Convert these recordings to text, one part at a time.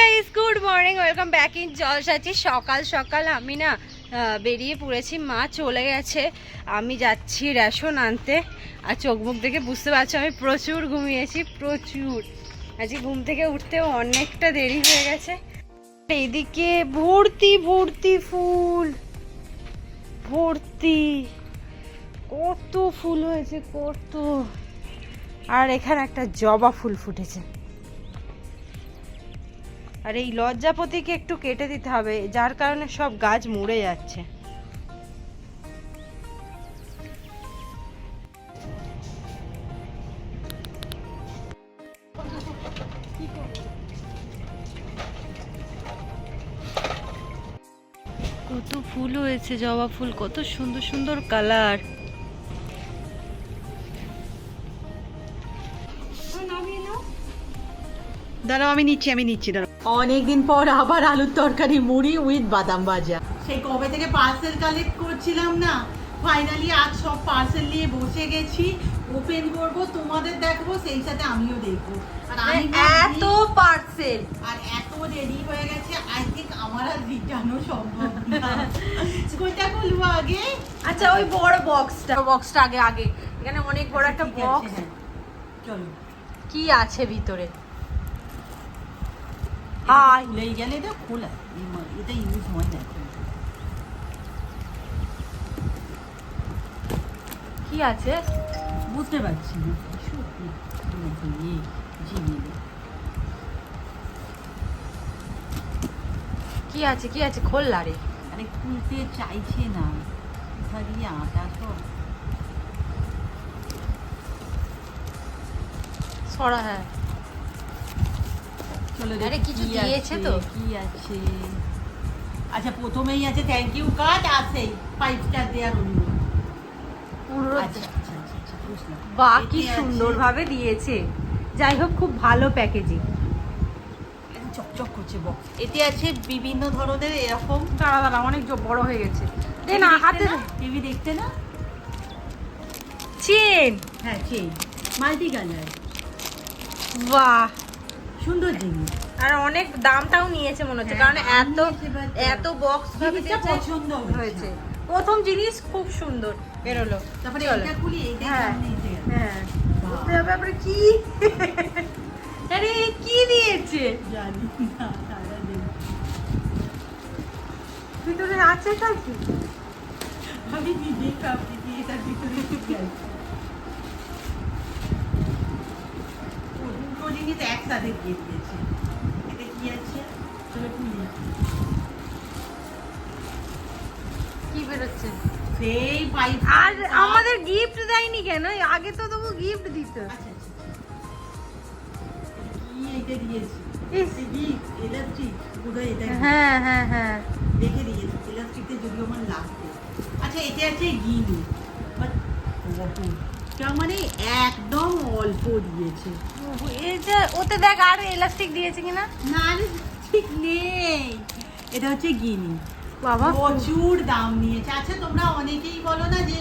Guys good morning welcome back in জলসাচি সকাল সকাল আমি না বেরিয়ে পড়েছি। মা চলে গেছে। আমি যাচ্ছি রেশন আনতে। আর চোখ মুখ দেখে বুঝতে পারছ, আমি প্রচুর ঘুমিয়েছি, প্রচুর। আজকে ঘুম থেকে উঠতেও অনেকটা দেরি হয়ে গেছে। এইদিকে ভর্তি ভর্তি ফুল। ভর্তি। কত ফুল হয়েছে, কত। আর এখানে একটা জবা ফুল ফুটেছে। আর এই লজ্জাপতিকে একটু কেটে দিতে হবে যার কারণে সব গাছ মরে যাচ্ছে। কত ফুল হয়েছে জবা ফুল কত সুন্দর সুন্দর কালার। দাঁড়াও আমি নিচ্ছি আমি নিচ্ছি দাঁড়াও। অনেকদিন পর আবার আলুর তরকারি মুড়ি উইথ বাদাম ভাজা। সেই কবে থেকে পার্সেল কালেক্ট করছিলাম না ফাইনালি আজ সব পার্সেল নিয়ে বসে গেছি। ওপেন করব তোমাদের দেখব সেই সাথে আমিও দেখব। আর আমি এত পার্সেল আর এত দেরি হয়ে গেছে আই থিঙ্ক আমার আর রিটার্নও সম্ভব কোনটা খুলবো আগে? আচ্ছা ওই বড় বক্সটা বক্সটা আগে আগে। এখানে অনেক বড় একটা বক্স হ্যাঁ। চলো। কি আছে ভিতরে? গেলে এটা খোলা এই মা- এটা ইউজ হয় কি আছে বুঝতে পারছি না কি আছে কি আছে খোল্লা রে আরে খুলতে চাইছে না ধরিয়ে আটা সব সরা হ্যাঁ চলো আরে কিছু দিয়েছে তো? কি আছে। আচ্ছা প্রথমেই আছে থ্যাংক ইউ কার্ড আছেই ফাইভ স্টার দেওয়ার অনুরোধ। আচ্ছা আচ্ছা আচ্ছা আচ্ছা বাহ কি সুন্দরভাবে দিয়েছে। যাই হোক খুব ভালো প্যাকেজিং চকচক করছে বক্স এতে আছে বিভিন্ন ধরনের এরকম দাঁড়া দাঁড়া অনেক বড় হয়ে গেছে। দে না হাতে টিভি দেখতে না? চেন হ্যাঁ চেন মাল্টি কালার বাহ। সুন্দর জিনিস। আর অনেক দামটাও নিয়েছে মনে হচ্ছে হ্যাঁ, কারণ এত এত বক্স ভাবে পছন্দ হয়েছে। প্রথম জিনিস খুব সুন্দর বেরোলো। তারপরে হ্যাঁ। হ্যাঁ। কি? আরে কি দিয়েছে? জানি না ভিতরে আছে টা কি আমি নিজেই কাঁপতে দিয়ে এটার ভিতরে কি আছে। ও, দুটো একসাথে দিয়ে দিয়েছে। এটা কি আছে? চলো খুলি কি বেরোচ্ছে? সেই পাইপ আর আমাদের গিফট দেয়নি কেন? আগে তো তবু গিফট দিত। আচ্ছা আচ্ছা কি দিয়েছে? এটা হ্যাঁ হ্যাঁ হ্যাঁ। দেখে দিয়েছে। ইলাস্টিকতে যদিও আমার লাগবে আচ্ছা এটা আছে গিনি। বাট তার মানে একদম অল্প দিয়েছে। এটা ওতে দেখ আর এলাস্টিক দিয়েছে কিনা? না ঠিক নেই। এটা হচ্ছে গিনি। বাবা। প্রচুর দাম নিয়েছে। আচ্ছা তোমরা অনেকেই বলো না যে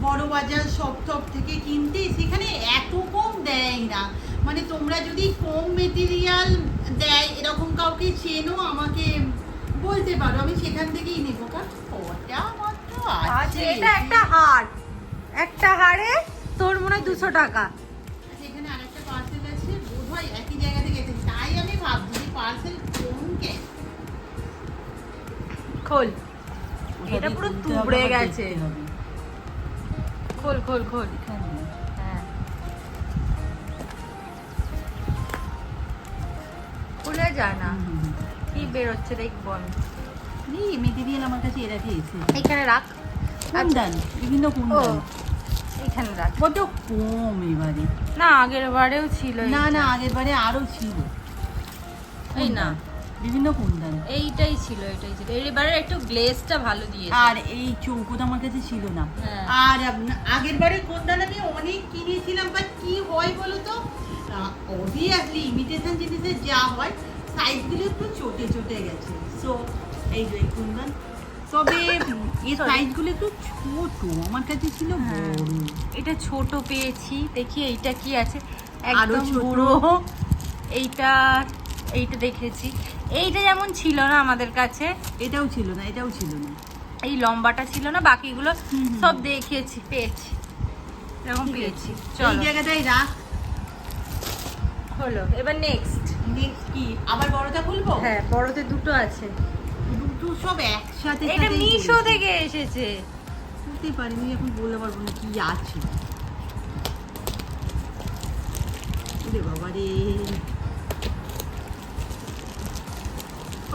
বড় বাজার সব সব থেকে কিনতে সেখানে এত কম দেয় না। মানে তোমরা যদি কম মেটেরিয়াল দেয় এরকম কাউকে চেনো আমাকে বলতে পারো। আমি সেখান থেকেই নেব। কারণ কটা মাত্র আচ্ছা আছে। এটা একটা হার। একটা হারে তোর মনে হয় দুশো টাকা। আচ্ছা, এখানে আরেকটা পার্সেল আছে বোধহয় একই জায়গা থেকে এসেছে। তাই আমি ভাবছি যে পার্সেল কোন কে খোল এটা পুরো তুবড়ে গেছে। খোল খোল খোল। হ্যাঁ। খুলে যায় না। কি বেরোচ্ছে দেখব আমি মেটেরিয়াল আমার কাছে এরাতে এসেছে এইখানে রাখ। কুন্দান বিভিন্ন ও। এইখানে রাখ বড্ড কম এবারে। না আগের বারেও ছিল না না আগের বারে আরও ছিল। এই না। বিভিন্ন কুন্দান এইটাই ছিল এটাই ছিল। এবারে একটু গ্লেজটা ভালো দিয়েছে। আর এই চৌকোটা আমার কাছে ছিল না। হ্যাঁ। আর আগের বারে কুন্দান আমি অনেক কিনেছিলাম বাট কি হয় বলো তো? অবভিয়াসলি ইমিটেশন জিনিসের যা হয় সাইজগুলো একটু চটে চটে গেছে। সো এই যে কুন্দান তবে সাইজগুলো ছোট আমার কাছে ছিল হ্যাঁ। বড়। এটা ছোট পেয়েছি দেখি এইটা কি আছে। একদম। এইটা এইটা দেখেছি। এইটা যেমন ছিল না আমাদের কাছে। এটাও ছিল না এটাও ছিল না। এই লম্বাটা ছিল না বাকিগুলো। সব দেখেছি পেয়েছি। এরকম পেয়েছি। এই জায়গাটাই রাখ। হলো এবার নেক্সট নেক্সট কি? আবার বড়টা খুলবো? হ্যাঁ বড়তে দুটো আছে। দুটো সব একসাথে এটা মিশো থেকে এসেছে। বুঝতেই পারিনি এখন বলতে পারব না কি আছে। ওরে বাবা রে।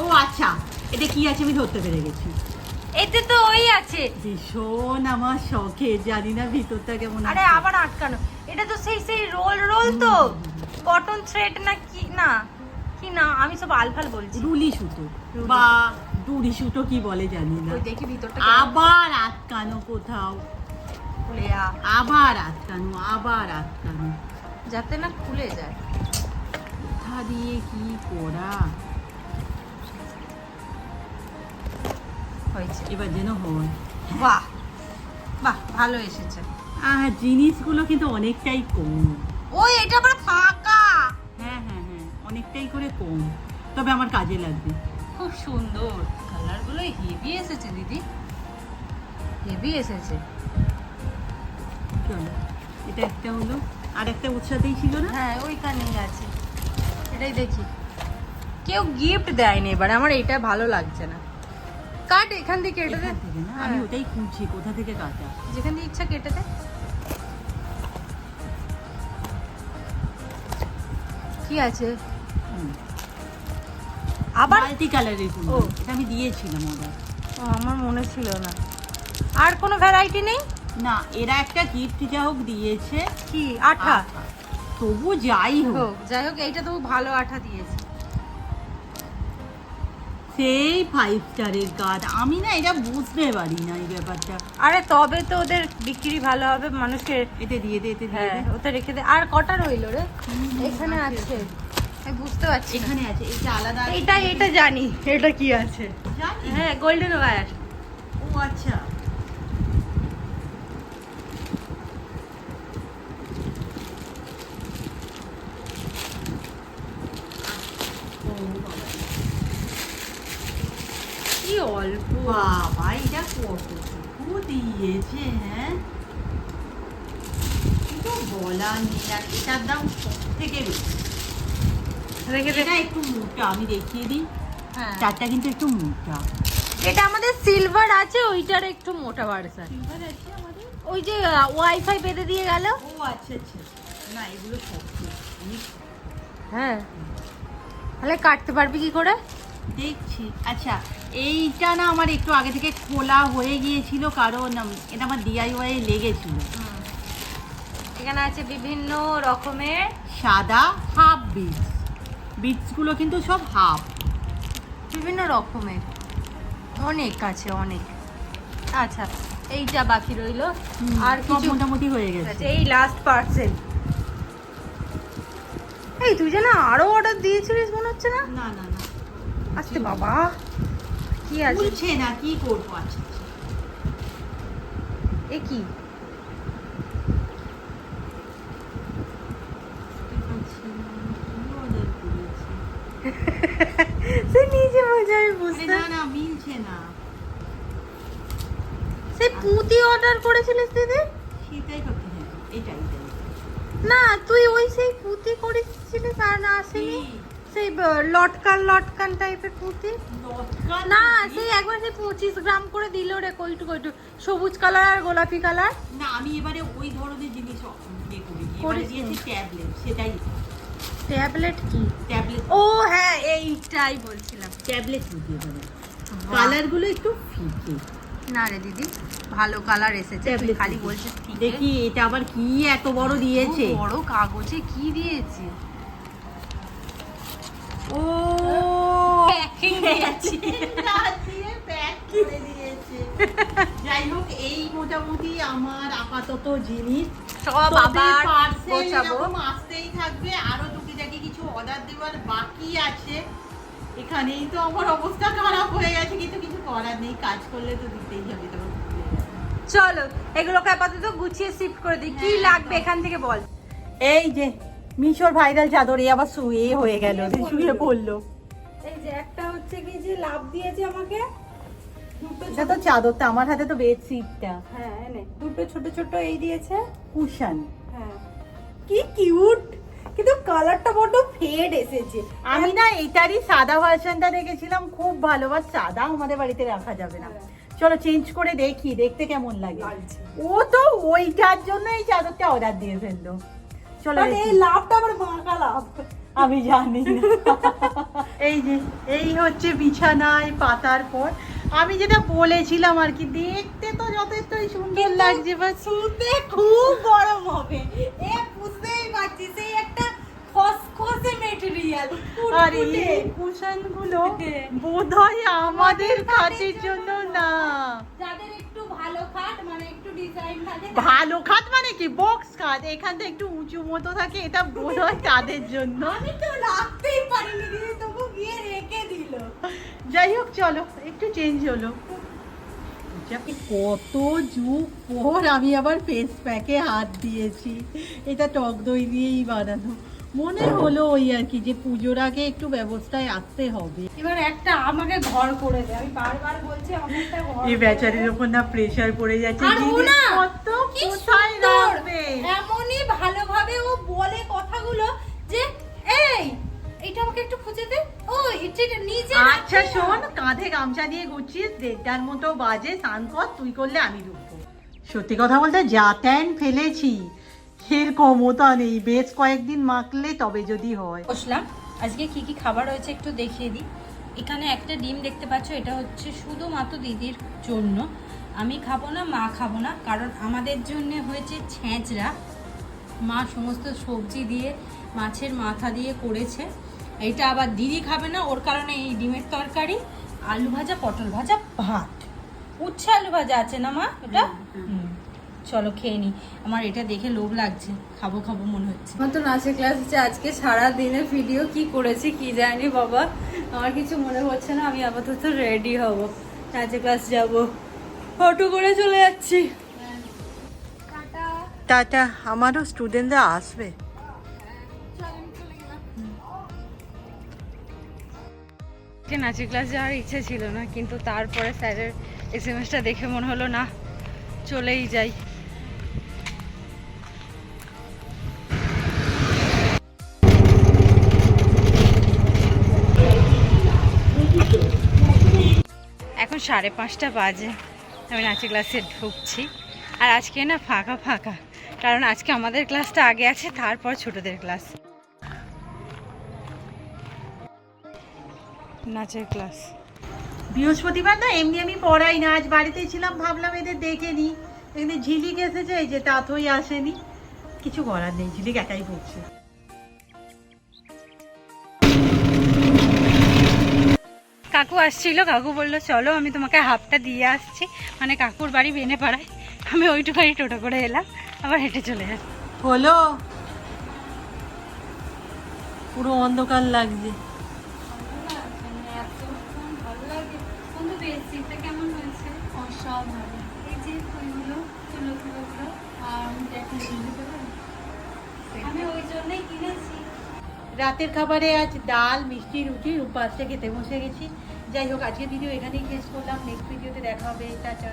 ও আচ্ছা এটা কি আছে আমি ধরতে পেরে গেছি। এতে তো ওই আছে। ভীষণ আমার শখে জানি না ভিতরটা কেমন আরে আবার আটকানো। এটা তো সেই সেই রোল রোল তো। কটন থ্রেড না কি না। কি না আমি সব আলফাল বলছি। রুলি সুতো। বা ডুরি সুতো কি বলে জানি না। দেখি ভিতরটা আবার আটকানো কোথাও। আবার আটকানো আবার আটকানো। যাতে না খুলে যায়। কোথা দিয়ে কি করা? হয়েছে। এবার যেন হয়। বাহ বাহ ভালো এসেছে। আহ জিনিসগুলো কিন্তু অনেকটাই কম। ওই এটা আবার ফাঁকা। অনেকটাই করে কম। তবে আমার কাজে লাগবে। খুব সুন্দর। কালারগুলো হেভি এসেছে দিদি। হেভি এসেছে। চলো এটা একটা হলো আর একটা উৎসাতেই ছিল না? হ্যাঁ ওইখানেই আছে। এটাই দেখি। কেউ গিফট দেয়নি এবার আমার এটা ভালো লাগছে না। কাট এখান থেকে কেটে দে। থেকে না। আমি ওটাই খুঁজছি কোথা থেকে কাটা? যেখান দিয়ে ইচ্ছা কেটে দে। কি আছে। আবার? মাল্টি কালারের ফুল ও। এটা আমি দিয়েছিলাম ও, আমার মনে ছিল না। আর কোনো ভ্যারাইটি নেই? না এরা একটা গিফট যা হোক দিয়েছে। কি? আঠা? আঠা। তবু যাই হোক হোক। যাই হোক এইটা তো ভালো আঠা দিয়েছে। সেই ফাইভ স্টারের কাজ আমি না এটা বুঝতে পারি না এই ব্যাপারটা। আরে তবে তো ওদের বিক্রি ভালো হবে মানুষকে এটা দিয়ে দে এটা দিয়ে হ্যাঁ দে। ওতে রেখে দে। আর কটা রইল রে? এখানে আছে। বুঝতে পারছি এখানে আছে এটা আলাদা এটা এটা জানি এটা কি আছে? হ্যাঁ গোল্ডেন ওয়্যার ও আচ্ছা। কি অল্প। বাবা এটা কতটুকু দিয়েছে হ্যাঁ? কিন্তু বলার নেই আর এটার দাম সব থেকে বেশি। রেখে এটা একটু মোটা আমি দেখিয়ে দিই। হ্যাঁ। চারটা কিন্তু একটু মোটা এটা আমাদের সিলভার আছে ওইটার একটু মোটা ভার্সন সিলভার আছে আমাদের? ওই যে ওয়াইফাই বেঁধে দিয়ে গেল। ও আচ্ছা আচ্ছা। না এগুলো। হ্যাঁ। তাহলে কাটতে পারবি কি করে? দেখছি। আচ্ছা এইটা না আমার একটু আগে থেকে খোলা হয়ে গিয়েছিল কারণ এটা আমার ডিআইওয়াই লেগেছিল। এখানে আছে বিভিন্ন রকমের সাদা হাফ বিটস বিটসগুলো কিন্তু সব হাফ বিভিন্ন রকমের। অনেক আছে অনেক। আচ্ছা এইটা বাকি রইল। আর কিছু মোটামুটি হয়ে গেছে। আচ্ছা এই লাস্ট পার্সেল এই তুই যেন আরও অর্ডার দিয়েছিলিস মনে হচ্ছে না? না না না। আস্তে বাবা কি আছে? না কি করব আচ্ছা আচ্ছা। এ কি বুঝতে পারছি না, কি order করেছি? সে নিজে বলছে আমি আরে বুঝতে না না মিলছে না। সেই পুঁতি অর্ডার করেছিলিস দিদি? সেটাই করতে এটাই এটাই না তুই ওই সেই পুঁতি করেছিলিস আর না আসেনি? সেই লটকান লটকান টাইপের পুঁতি? না সেই একবার সেই পঁচিশ গ্রাম করে দিল রে কইটু কইটু। সবুজ কালার আর গোলাপি কালার না আমি এবারে ওই ধরনের জিনিস ইয়ে করি এবারে করিস দিয়েছি ট্যাবলেট সেটাই। ট্যাবলেট কি? ট্যাবলেট। ও হ্যাঁ এইটাই বলছিলাম। ট্যাবলেট দিয়ে দেবে। কালারগুলো একটু ফিকে। না রে দিদি ভালো কালার এসেছে তুই খালি বলছিস ঠিক দেখি এটা আবার কি এত বড় দিয়েছে? বড় কাগজে কি দিয়েছে? ও Packing দিয়েছে। না দিয়ে প্যাক করে দিয়েছে। যাই হোক এই মোটামুটি আমার আপাতত জিনিস। সব আবার গোছাবো। আসতেই থাকবে আরও কিছু অর্ডার দেওয়ার বাকি আছে। এখানেই তো আমার অবস্থা খারাপ হয়ে গেছে কিন্তু কিছু করার নেই কাজ করলে তো দিতেই হবে তখন চলো এগুলোকে আপাতত গুছিয়ে শিফট করে দিই। কি হ্যাঁ, লাগবে এখান থেকে বল। এই যে মিশোর ভাইরাল চাদর এ আবার শুয়ে হয়ে গেল শুয়ে পড়ল। এই যে একটা হচ্ছে কি যে লাভ দিয়েছে আমাকে। দুটো এটা তো চাদরটা আমার হাতে তো বেডশিটটা। হ্যাঁ এনে। দুটো ছোট ছোট এই দিয়েছে। কুশন। হ্যাঁ। কি কিউট কিন্তু কালারটা বড্ড ফেড এসেছে। আমি না এটারই সাদা ভার্সনটা দেখেছিলাম খুব ভালো বাট সাদা আমাদের বাড়িতে রাখা যাবে না। চলো চেঞ্জ করে দেখি দেখতে কেমন লাগে। ও তো ওইটার জন্য এই চাদরটা অর্ডার দিয়ে ফেলল। চলো এই লাভটা আবার বাঁকা লাভ। আমি জানি এই যে এই হচ্ছে বিছানায় পাতার পর। আমি যেটা বলেছিলাম আর কি দেখতে তো যথেষ্টই সুন্দর লাগছে বাট শুনতে খুব গরম হবে। এ বুঝতেই পারছি একটা খসখসে মেটেরিয়াল আর এই কুশনগুলো বোধ হয় আমাদের খাটের জন্য না। যাদের একটু ভালো খাট মানে একটু ডিজাইন থাকে ভালো খাট মানে কি? বক্স খাট। এখানটা একটু উঁচু মতো থাকে এটা বোধ হয় তাদের জন্য। আমি তো রাখতেই পারিনি দিদি তবু গিয়ে রেখে দিল। যাই হোক চলো একটু চেঞ্জ হলো। কত যুগ পর আমি আবার ফেস প্যাকে হাত দিয়েছি। এটা টক দই দিয়েই বানানো। মনে হলো ওই আর কি যে পুজোর আগে একটু ব্যবস্থায় আসতে হবে। এবার একটা আমাকে ঘর করে দে আমি বারবার বলছি আমাকে একটা ঘর এই বেচারির ওপর না প্রেসার পড়ে যাচ্ছে আর ও না, জিনিসপত্র কি কোথায় রাখবে? এমনই ভালোভাবে ও বলে কথাগুলো যে এই এটা আমাকে একটু খুঁজে দে। ও এটা নিজে আচ্ছা শোন কাঁধে গামছা দিয়ে ঘুরছিস দেড়টার মতো বাজে স্নান কর তুই করলে আমি ঢুকবো। সত্যি কথা বলতে যা ফেলেছি। এর ক্ষমতা নেই। বেশ কয়েকদিন মাখলে তবে যদি হয়। বসলাম। আজকে কি কি খাবার হয়েছে একটু দেখিয়ে দিই। এখানে একটা ডিম দেখতে পাচ্ছ এটা হচ্ছে শুধুমাত্র দিদির জন্য। আমি খাব না মা খাব না কারণ আমাদের জন্য হয়েছে ছেঁচড়া। মা সমস্ত সবজি দিয়ে মাছের মাথা দিয়ে করেছে। এটা আবার দিদি খাবে না ওর কারণে এই ডিমের তরকারি আলু ভাজা পটল ভাজা ভাত। উচ্ছে আলু ভাজা আছে না মা এটা। চলো খেয়ে নি। আমার এটা দেখে লোভ লাগছে। খাব খাব মনে হচ্ছে। আমার তো নাচের ক্লাস হচ্ছে। আজকে সারা দিনের ভিডিও কি করেছি কি জানি বাবা। আমার কিছু মনে হচ্ছে না। আমি আপাতত রেডি হব। নাচের ক্লাস যাব। অটো করে চলে যাচ্ছি। টাটা। আমারও স্টুডেন্টরা আসবে। নাচের ক্লাস যাওয়ার ইচ্ছে ছিল না কিন্তু তারপরে স্যারের এসএমএসটা দেখে মনে হলো না চলেই যাই। সাড়ে পাঁচটা বাজে। আমি নাচের ক্লাসে ঢুকছি। আর আজকে না ফাঁকা ফাঁকা। কারণ আজকে আমাদের ক্লাসটা আগে আছে, তারপর ছোটদের ক্লাস। নাচের ক্লাস। বৃহস্পতিবার না, এমনি আমি পড়াই না। আজ বাড়িতে ছিলাম, ভাবলাম এদের দেখে নিই। এখানে ঝিলিক এসেছে, এই যে তাতই আসেনি। কিছু করার নেই, ঝিলিক একাই পড়ছে। কাকু আসছিল কাকু বলল চলো আমি তোমাকে হাফটা দিয়ে আসছি। মানে কাকুর বাড়ি বেনে পাড়ায় আমি ওইটুখানি টোটো করে এলাম আবার হেঁটে চলে যাচ্ছি। হলো পুরো অন্ধকার লাগছে। আমি ওই জন্যই কিনেছি। রাতের খাবারে আজ ডাল, মিষ্টি, রুটি উপাসটা খেতে বসে গেছি। যাই হোক আজকে ভিডিও এখানেই শেষ করলাম। নেক্সট ভিডিওতে দেখা হবে। টাটা।